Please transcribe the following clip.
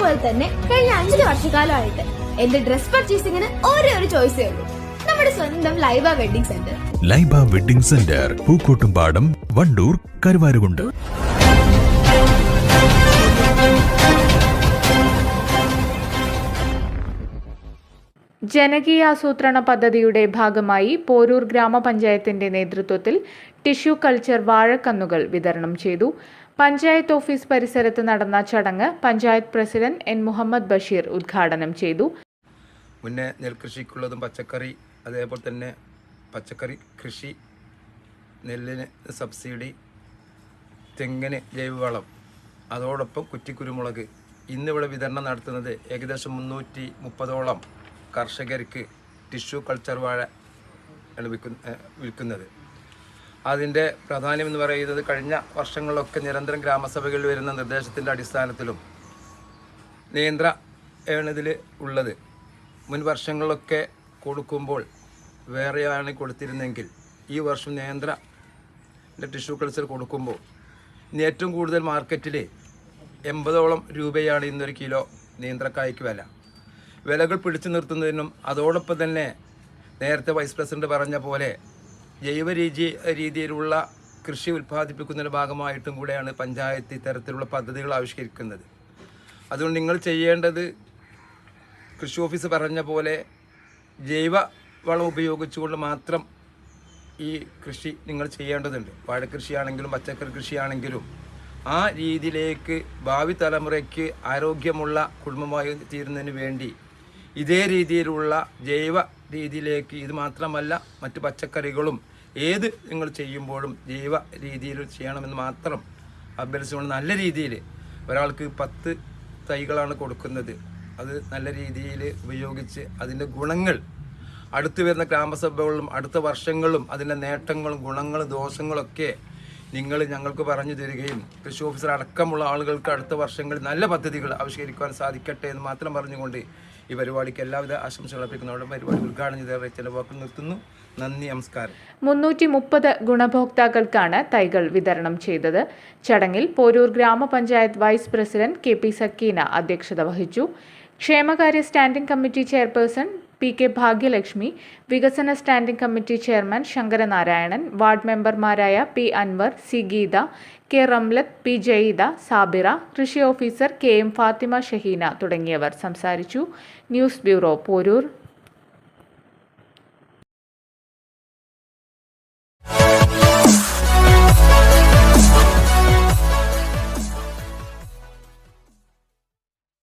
പോലെ തന്നെ കഴിഞ്ഞ അഞ്ചു വർഷക്കാലമായിട്ട് എന്റെ ഡ്രസ് പർച്ചേസിംഗിന് ഒരേ ഒരു ചോയ്സേ ഉള്ളൂ. നമ്മുടെ സ്വന്തം Laiba wedding centre Laiba wedding centre Pookkottumpadam Wandoor Karuvarakundu. ജനകീയാസൂത്രണ പദ്ധതിയുടെ ഭാഗമായി പോരൂർ ഗ്രാമപഞ്ചായത്തിന്റെ നേതൃത്വത്തിൽ ടിഷ്യൂ കൾച്ചർ വാഴക്കന്നുകൾ വിതരണം ചെയ്തു. പഞ്ചായത്ത് ഓഫീസ് പരിസരത്ത് നടന്ന ചടങ്ങ് പഞ്ചായത്ത് പ്രസിഡന്റ് എൻ മുഹമ്മദ് ബഷീർ ഉദ്ഘാടനം ചെയ്തു. മുന്നേ നെൽകൃഷിക്കുള്ളതും പച്ചക്കറി അതേപോലെ തന്നെ പച്ചക്കറി കൃഷി നെല്ലിന് സബ്സിഡി തെങ്ങിന് ജൈവവളം അതോടൊപ്പം കുറ്റിക്കുരുമുളക്. ഇന്നിവിടെ വിതരണം നടത്തുന്നത് ഏകദേശം മുന്നൂറ്റി മുപ്പതോളം കർഷകർക്ക് ടിഷ്യൂ കൾച്ചർ വാഴ ആണ് വിൽക്കുന്ന വിൽക്കുന്നത്. അതിന്റെ പ്രാധാന്യം എന്ന് പറയുന്നത് കഴിഞ്ഞ വർഷങ്ങളിലൊക്കെ നിരന്തരം ഗ്രാമസഭകളിൽ വരുന്ന നിർദ്ദേശത്തിന്റെ അടിസ്ഥാനത്തിലും നിയന്ത്ര ഇതിൽ ഉള്ളത്. മുൻ വർഷങ്ങളിലൊക്കെ കൊടുക്കുമ്പോൾ വേറെയാണ് കൊടുത്തിരുന്നെങ്കിൽ ഈ വർഷം നിയന്ത്ര ടിഷ്യൂ കൾച്ചർ കൊടുക്കുമ്പോൾ ഇനി ഏറ്റവും കൂടുതൽ മാർക്കറ്റിൽ എൺപതോളം രൂപയാണ് ഇന്നൊരു കിലോ നിയന്ത്രക്കായ്ക്ക് വില. വിലകൾ പിടിച്ചു നിർത്തുന്നതിനും അതോടൊപ്പം തന്നെ നേരത്തെ വൈസ് പ്രസിഡന്റ് പറഞ്ഞ പോലെ ജൈവ രീതി രീതിയിലുള്ള കൃഷി ഉൽപ്പാദിപ്പിക്കുന്നതിന്റെ ഭാഗമായിട്ടും കൂടെയാണ് പഞ്ചായത്ത് ഇത്തരത്തിലുള്ള പദ്ധതികൾ ആവിഷ്കരിക്കുന്നത്. അതുകൊണ്ട് നിങ്ങൾ ചെയ്യേണ്ടത് കൃഷി ഓഫീസ് പറഞ്ഞ പോലെ ജൈവ വളം ഉപയോഗിച്ചുകൊണ്ട് മാത്രം ഈ കൃഷി നിങ്ങൾ ചെയ്യേണ്ടതുണ്ട്. വാഴക്കൃഷിയാണെങ്കിലും പച്ചക്കറി കൃഷിയാണെങ്കിലും ആ രീതിയിലേക്ക് ഭാവി തലമുറയ്ക്ക് ആരോഗ്യമുള്ള കുടുംബമായി തീരുന്നതിന് വേണ്ടി ഇതേ രീതിയിലുള്ള ജൈവ രീതിയിലേക്ക് ഇത് മാത്രമല്ല മറ്റു പച്ചക്കറികളും ഏത് നിങ്ങൾ ചെയ്യുമ്പോഴും ജൈവ രീതിയിൽ ചെയ്യണമെന്ന് മാത്രം അഭ്യർത്ഥിച്ചുകൊണ്ട് നല്ല രീതിയിൽ ഒരാൾക്ക് പത്ത് തൈകളാണ് കൊടുക്കുന്നത്. അത് നല്ല രീതിയിൽ ഉപയോഗിച്ച് അതിന്റെ ഗുണങ്ങൾ അടുത്തു വരുന്ന ഗ്രാമസഭകളിലും അടുത്ത വർഷങ്ങളിലും അതിന്റെ നേട്ടങ്ങളും ഗുണങ്ങളും ദോഷങ്ങളൊക്കെ നിങ്ങൾ ഞങ്ങൾക്ക് പറഞ്ഞു തരികയും കൃഷി ഓഫീസർ അടക്കമുള്ള ആളുകൾക്ക് അടുത്ത വർഷങ്ങളിൽ നല്ല പദ്ധതികൾ ആവിഷ്കരിക്കുവാൻ സാധിക്കട്ടെ എന്ന് മാത്രം പറഞ്ഞുകൊണ്ട് ഈ പരിപാടിക്ക് എല്ലാവിധ ആശംസകൾ അർപ്പിക്കുന്നതോടെ പരിപാടി ഉദ്ഘാടനം ചെയ്ത ചില വാക്കുകൾ നിർത്തുന്നു. നന്ദി നമസ്കാരം. മുന്നൂറ്റി മുപ്പത് ഗുണഭോക്താക്കൾക്കാണ് തൈകൾ വിതരണം ചെയ്തത്. ചടങ്ങിൽ പോരൂർ ഗ്രാമപഞ്ചായത്ത് vice president K P Sakeena അധ്യക്ഷത വഹിച്ചു. ക്ഷേമകാര്യ standing committee chairperson P K Bhagyalakshmi വികസന standing committee chairman Sankaranarayanan ward മെമ്പർമാരായ P Anwar C Geetha K Ramlath P Jayida Sabira കൃഷി officer K M Fathima Shaheena തുടങ്ങിയവർ സംസാരിച്ചു. News bureau Poroor.